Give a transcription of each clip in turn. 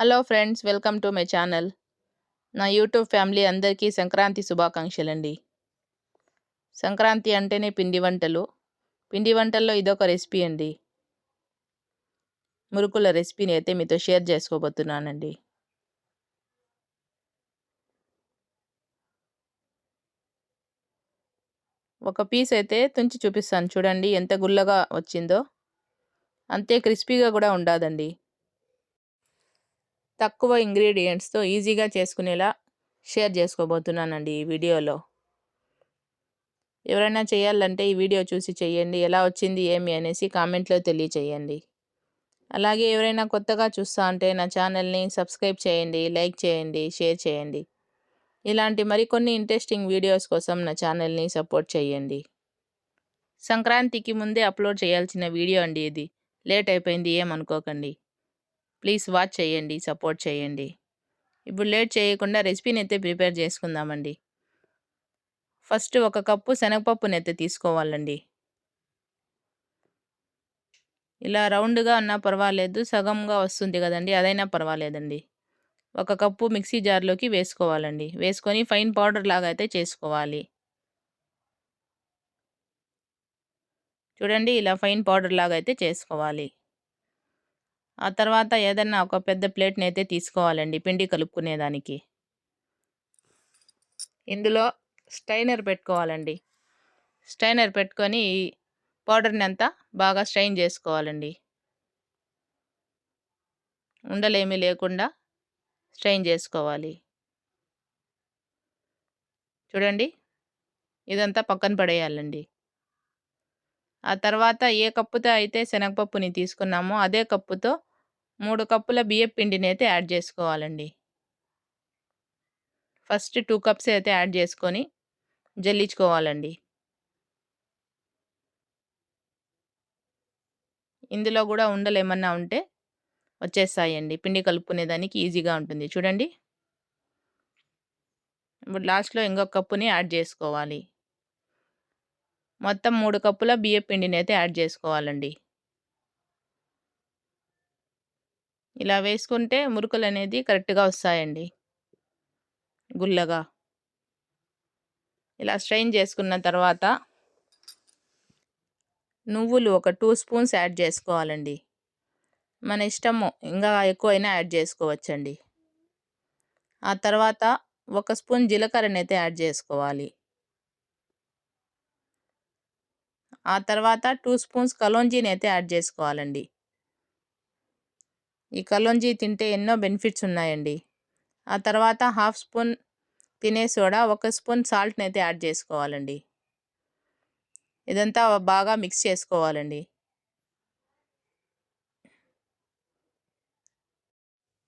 Hello friends welcome to my channel నా YouTube family అందరికీ సంక్రాంతి శుభాకాంక్షలండి. సంక్రాంతి అంటేనే పిండి వంటలు. పిండి వంటల్లో ఇదొక రెసిపీ అండి. మురుకుల రెసిపీని అయితే మీతో షేర్ చేసుకోబోతున్నానండి. ఒక పీస్ అయితే తుంచి చూపిస్తాను చూడండి ఎంత గుల్లగా వచ్చిందో. అంతే క్రిస్పీగా కూడా ఉండదండి. తక్కువ ఇంగ్రీడియంట్స్తో ఈజీగా చేసుకునేలా షేర్ చేసుకోబోతున్నానండి ఈ వీడియోలో. ఎవరైనా చేయాలంటే ఈ వీడియో చూసి చేయండి ఎలా వచ్చింది ఏమి అనేసి కామెంట్లో తెలియచేయండి. అలాగే ఎవరైనా కొత్తగా చూస్తా అంటే నా ఛానల్ని సబ్స్క్రైబ్ చేయండి లైక్ చేయండి షేర్ చేయండి. ఇలాంటి మరికొన్ని ఇంట్రెస్టింగ్ వీడియోస్ కోసం నా ఛానల్ని సపోర్ట్ చేయండి. సంక్రాంతికి ముందే అప్లోడ్ చేయాల్సిన వీడియో అండి ఇది. లేట్ అయిపోయింది ఏమనుకోకండి. ప్లీజ్ వాచ్ చేయండి సపోర్ట్ చేయండి. ఇప్పుడు లేట్ చేయకుండా రెసిపీని అయితే ప్రిపేర్ చేసుకుందామండి. ఫస్ట్ ఒక కప్పు శనగపప్పుని అయితే తీసుకోవాలండి. ఇలా రౌండ్గా అన్నా పర్వాలేదు సగంగా వస్తుంది కదండి అదైనా పర్వాలేదండి. ఒక కప్పు మిక్సీ జార్లోకి వేసుకోవాలండి. వేసుకొని ఫైన్ పౌడర్ లాగా అయితే చేసుకోవాలి. చూడండి ఇలా ఫైన్ పౌడర్ లాగా అయితే చేసుకోవాలి. ఆ తర్వాత ఏదన్నా ఒక పెద్ద ప్లేట్ని అయితే తీసుకోవాలండి పిండి కలుపుకునేదానికి. ఇందులో స్టైనర్ పెట్టుకోవాలండి. స్టైనర్ పెట్టుకొని పౌడర్ని అంతా బాగా స్ట్రైన్ చేసుకోవాలండి. ఉండలేమీ లేకుండా స్ట్రైన్ చేసుకోవాలి. చూడండి ఇదంతా పక్కన పడేయాలండి. ఆ తర్వాత ఏ కప్పుతో అయితే శనగపప్పుని తీసుకున్నామో అదే కప్పుతో మూడు కప్పుల బియ్యం పిండిని అయితే యాడ్ చేసుకోవాలండి. ఫస్ట్ టూ కప్స్ అయితే యాడ్ చేసుకొని జల్లించుకోవాలండి. ఇందులో కూడా ఉండలు ఏమన్నా ఉంటే వచ్చేస్తాయండి. పిండి కలుపుకునేదానికి ఈజీగా ఉంటుంది. చూడండి. ఇప్పుడు లాస్ట్లో ఇంకొక కప్పుని యాడ్ చేసుకోవాలి. మొత్తం మూడు కప్పుల బియ్య పిండిని అయితే యాడ్ చేసుకోవాలండి. ఇలా వేసుకుంటే మురుకులు అనేది కరెక్ట్గా వస్తాయండి. గుల్లగా. ఇలా స్ట్రెయిన్ చేసుకున్న తర్వాత నువ్వులు ఒక టూ స్పూన్స్ యాడ్ చేసుకోవాలండి. మన ఇష్టము ఇంకా ఎక్కువైనా యాడ్ చేసుకోవచ్చండి. ఆ తర్వాత ఒక స్పూన్ జీలకర్రనైతే యాడ్ చేసుకోవాలి. ఆ తర్వాత టూ స్పూన్స్ కలోంజీని అయితే యాడ్ చేసుకోవాలండి. ఈ కలోంజీ తింటే ఎన్నో బెనిఫిట్స్ ఉన్నాయండి. ఆ తర్వాత హాఫ్ స్పూన్ తినే సోడా ఒక స్పూన్ సాల్ట్ని అయితే యాడ్ చేసుకోవాలండి. ఇదంతా బాగా మిక్స్ చేసుకోవాలండి.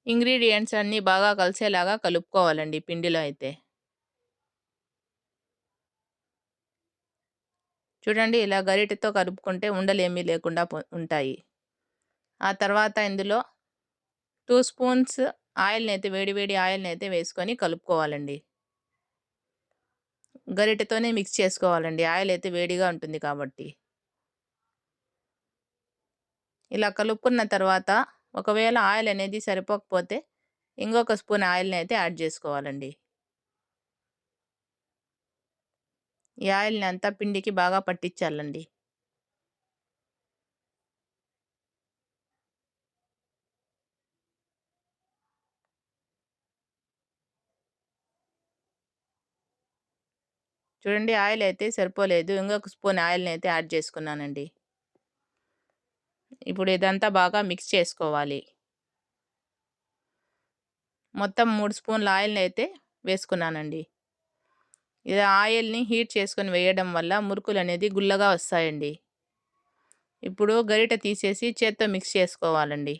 ఇంగ్రీడియంట్స్ అన్నీ బాగా కలిసేలాగా కలుపుకోవాలండి పిండిలో అయితే. చూడండి ఇలా గరిటెతో కలుపుకుంటే ఉండలేమీ లేకుండా ఉంటాయి. ఆ తర్వాత ఇందులో టూ స్పూన్స్ ఆయిల్ని అయితే వేడి వేడి ఆయిల్ని అయితే వేసుకొని కలుపుకోవాలండి. గరిటెతోనే మిక్స్ చేసుకోవాలండి. ఆయిల్ అయితే వేడిగా ఉంటుంది కాబట్టి. ఇలా కలుపుకున్న తర్వాత ఒకవేళ ఆయిల్ అనేది సరిపోకపోతే ఇంకొక స్పూన్ ఆయిల్ని అయితే యాడ్ చేసుకోవాలండి. ఈ ఆయిల్ని అంతా పిండికి బాగా పట్టించాలండి. చూడండి ఆయిల్ అయితే సరిపోలేదు. ఇంకొక స్పూన్ ఆయిల్ని అయితే యాడ్ చేసుకున్నానండి. ఇప్పుడు ఇదంతా బాగా మిక్స్ చేసుకోవాలి. మొత్తం మూడు స్పూన్ల ఆయిల్ని అయితే వేసుకున్నానండి. ఇది ఆయిల్ని హీట్ చేసుకొని వేయడం వల్ల మురుకులు అనేది గుల్లగా వస్తాయండి. ఇప్పుడు గరిట తీసేసి చేత్తో మిక్స్ చేసుకోవాలండి.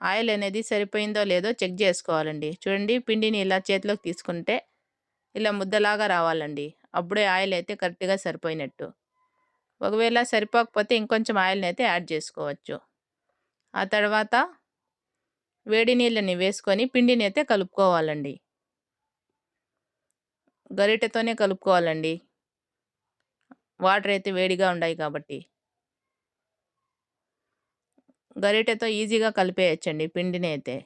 ఆయిల్ అనేది సరిపోయిందో లేదో చెక్ చేసుకోవాలండి. చూడండి పిండిని ఇలా చేతిలోకి తీసుకుంటే ఇలా ముద్దలాగా రావాలండి. అప్పుడే ఆయిల్ అయితే కరెక్ట్గా సరిపోయినట్టు. ఒకవేళ సరిపోకపోతే ఇంకొంచెం ఆయిల్ని అయితే యాడ్ చేసుకోవచ్చు. ఆ తర్వాత వేడి నీళ్ళని వేసుకొని పిండిని అయితే కలుపుకోవాలండి. గరిటెతోనే కలుపుకోవాలండి. వాటర్ అయితే వేడిగా ఉన్నాయి కాబట్టి. గరిటెతో ఈజీగా కలిపేయచ్చండి పిండిని అయితే.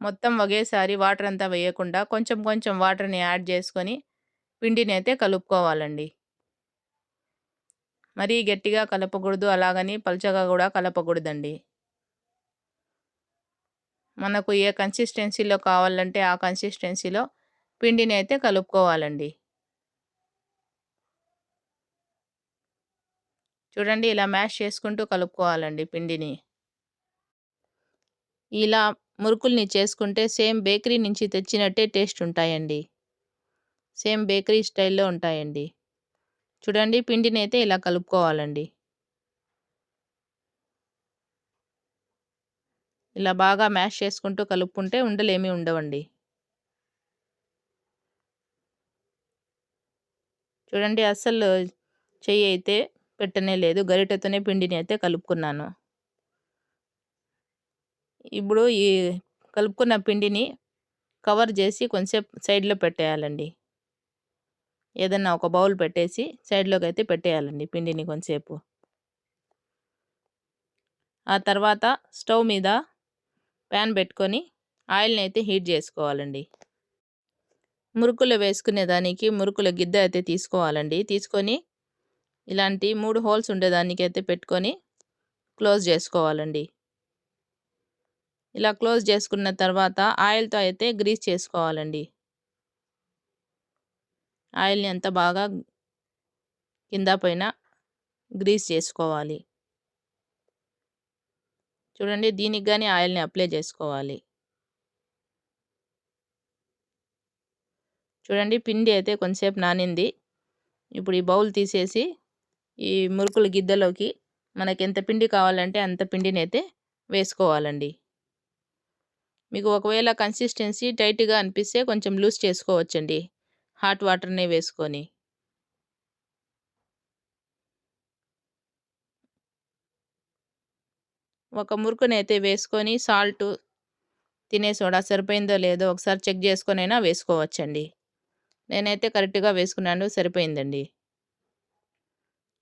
మొత్తం ఒకేసారి వాటర్ అంతా వేయకుండా కొంచెం కొంచెం వాటర్ని యాడ్ చేసుకొని పిండిని అయితే కలుపుకోవాలండి. మరీ గట్టిగా కలపకూడదు అలాగని పలుచగా కూడా కలపకూడదండి. మనకు ఏ కన్సిస్టెన్సీలో కావాలంటే ఆ కన్సిస్టెన్సీలో పిండిని అయితే కలుపుకోవాలండి. చూడండి ఇలా మ్యాష్ చేసుకుంటూ కలుపుకోవాలండి పిండిని. ఇలా మురుకుల్ని చేసుకుంటే సేమ్ బేకరీ నుంచి తెచ్చినట్టే టేస్ట్ ఉంటాయండి. సేమ్ బేకరీ స్టైల్లో ఉంటాయండి. చూడండి పిండిని అయితే ఇలా కలుపుకోవాలండి. ఇలా బాగా మ్యాష్ చేసుకుంటూ కలుపుకుంటే ఉండలేమీ ఉండవండి. చూడండి అస్సలు చెయ్యి అయితే పెట్టనే లేదు. గరిటెతోనే పిండిని అయితే కలుపుకున్నాను. ఇప్పుడు ఈ కలుపుకున్న పిండిని కవర్ చేసి కొంచెంసేపు సైడ్లో పెట్టేయాలండి. ఏదన్నా ఒక బౌల్ పెట్టేసి సైడ్లోకి అయితే పెట్టేయాలండి పిండిని కొంచెంసేపు. ఆ తర్వాత స్టవ్ మీద ప్యాన్ పెట్టుకొని ఆయిల్ని అయితే హీట్ చేసుకోవాలండి. మురుకులు వేసుకునే దానికి మురుకుల గిద్ద అయితే తీసుకోవాలండి. తీసుకొని ఇలాంటి మూడు హోల్స్ ఉండేదానికి అయితే పెట్టుకొని క్లోజ్ చేసుకోవాలండి. ఇలా క్లోజ్ చేసుకున్న తర్వాత ఆయిల్తో అయితే గ్రీస్ చేసుకోవాలండి. ఆయిల్ని అంత బాగా కింద పైన గ్రీస్ చేసుకోవాలి. చూడండి దీనికి కానీ ఆయిల్ని అప్లై చేసుకోవాలి. చూడండి పిండి అయితే కొంచెంసేపు నానింది. ఇప్పుడు ఈ బౌల్ తీసేసి ఈ మురుకుల గిద్దలోకి మనకి ఎంత పిండి కావాలంటే అంత పిండిని అయితే వేసుకోవాలండి. మీకు ఒకవేళ కన్సిస్టెన్సీ టైట్గా అనిపిస్తే కొంచెం లూజ్ చేసుకోవచ్చండి. హాట్ వాటర్నే వేసుకొని. ఒక మురుకుని అయితే వేసుకొని సాల్ట్ తినే సోడా సరిపోయిందో లేదో ఒకసారి చెక్ చేసుకొనైనా వేసుకోవచ్చండి. నేనైతే కరెక్ట్గా వేసుకున్నాను సరిపోయిందండి.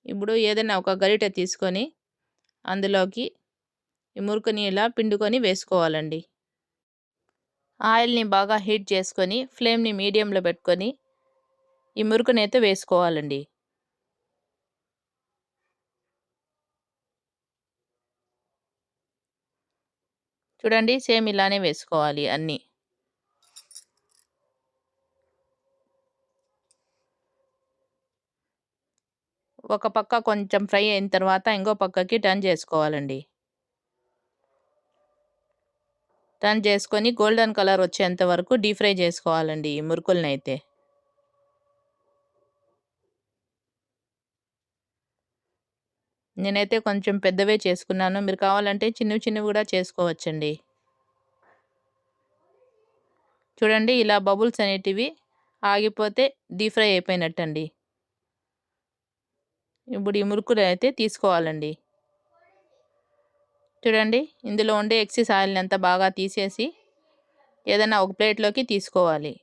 ఇప్పుడు ఏదైనా ఒక గరిట తీసుకొని అందులోకి ఈ మురుకుని ఇలా పిండుకొని వేసుకోవాలండి. ఆయిల్ని బాగా హీట్ చేసుకొని ఫ్లేమ్ని మీడియంలో పెట్టుకొని ఈ మురుకుని అయితే వేసుకోవాలండి. చూడండి సేమ్ ఇలానే వేసుకోవాలి అన్నీ. ఒక పక్క కొంచెం ఫ్రై అయిన తర్వాత ఇంకో పక్కకి టర్న్ చేసుకోవాలండి. టర్న్ చేసుకొని గోల్డెన్ కలర్ వచ్చేంత వరకు డీప్ ఫ్రై చేసుకోవాలండి ఈ మురుకుల్ని అయితే నేనైతే కొంచెం పెద్దవే చేసుకున్నాను. మీరు కావాలంటే చిన్నవి చిన్నవి కూడా చేసుకోవచ్చండి. చూడండి ఇలా బబుల్స్ అనేటివి ఆగిపోతే డీప్ ఫ్రై అయిపోయినట్టండి. ఇప్పుడు ఈ మురుకులు అయితే తీసుకోవాలండి. చూడండి ఇందులో ఉండే ఎక్సెస్ ఆయిల్ని అంతా బాగా తీసేసి ఏదైనా ఒక ప్లేట్లోకి తీసుకోవాలి.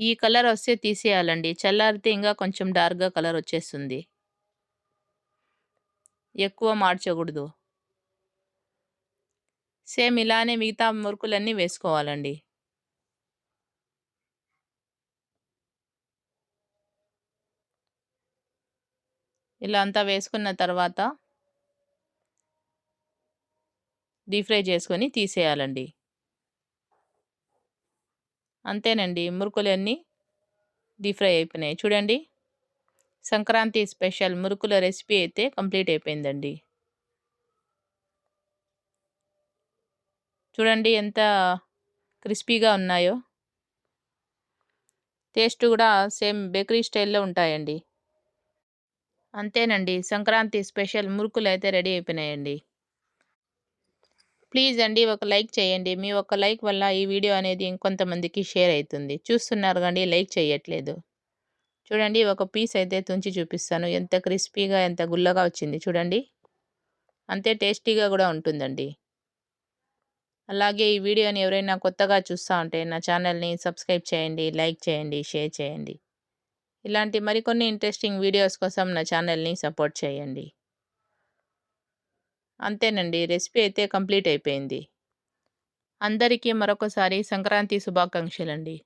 ఈ కలర్ వస్తే తీసేయాలండి. చల్లారితే ఇంకా కొంచెం డార్క్గా కలర్ వచ్చేస్తుంది. ఎక్కువ మార్చకూడదు. సేమ్ ఇలానే మిగతా మురుకులన్నీ వేసుకోవాలండి. ఇలా అంతా వేసుకున్న తర్వాత డీప్ ఫ్రై చేసుకొని తీసేయాలండి. అంతేనండి మురుకులన్నీ డీప్ ఫ్రై అయిపోయినాయి. చూడండి సంక్రాంతి స్పెషల్ మురుకుల రెసిపీ అయితే కంప్లీట్ అయిపోయిందండి. చూడండి ఎంత క్రిస్పీగా ఉన్నాయో. టేస్ట్ కూడా సేమ్ బేకరీ స్టైల్లో ఉంటాయండి. అంతేనండి సంక్రాంతి స్పెషల్ మురుకులు అయితే రెడీ అయిపోయినాయండి. ప్లీజ్ అండి ఒక లైక్ చేయండి మీ ఒక లైక్ వల్ల ఈ వీడియో అనేది ఇంకొంతమందికి షేర్ అవుతుంది. చూస్తున్నారు కానీ లైక్ చేయట్లేదు. చూడండి ఒక పీస్ అయితే తుంచి చూపిస్తాను. ఎంత క్రిస్పీగా ఎంత గుల్లగా వచ్చింది చూడండి. అంతే టేస్టీగా కూడా ఉంటుందండి. అలాగే ఈ వీడియోని ఎవరైనా కొత్తగా చూస్తూ ఉంటే నా ఛానల్ని సబ్స్క్రైబ్ చేయండి లైక్ చేయండి షేర్ చేయండి. ఇలాంటి మరికొన్ని ఇంట్రెస్టింగ్ వీడియోస్ కోసం నా ఛానల్ని సపోర్ట్ చేయండి. అంతేనండి రెసిపీ అయితే కంప్లీట్ అయిపోయింది. అందరికీ మరొకసారి సంక్రాంతి శుభాకాంక్షలండి.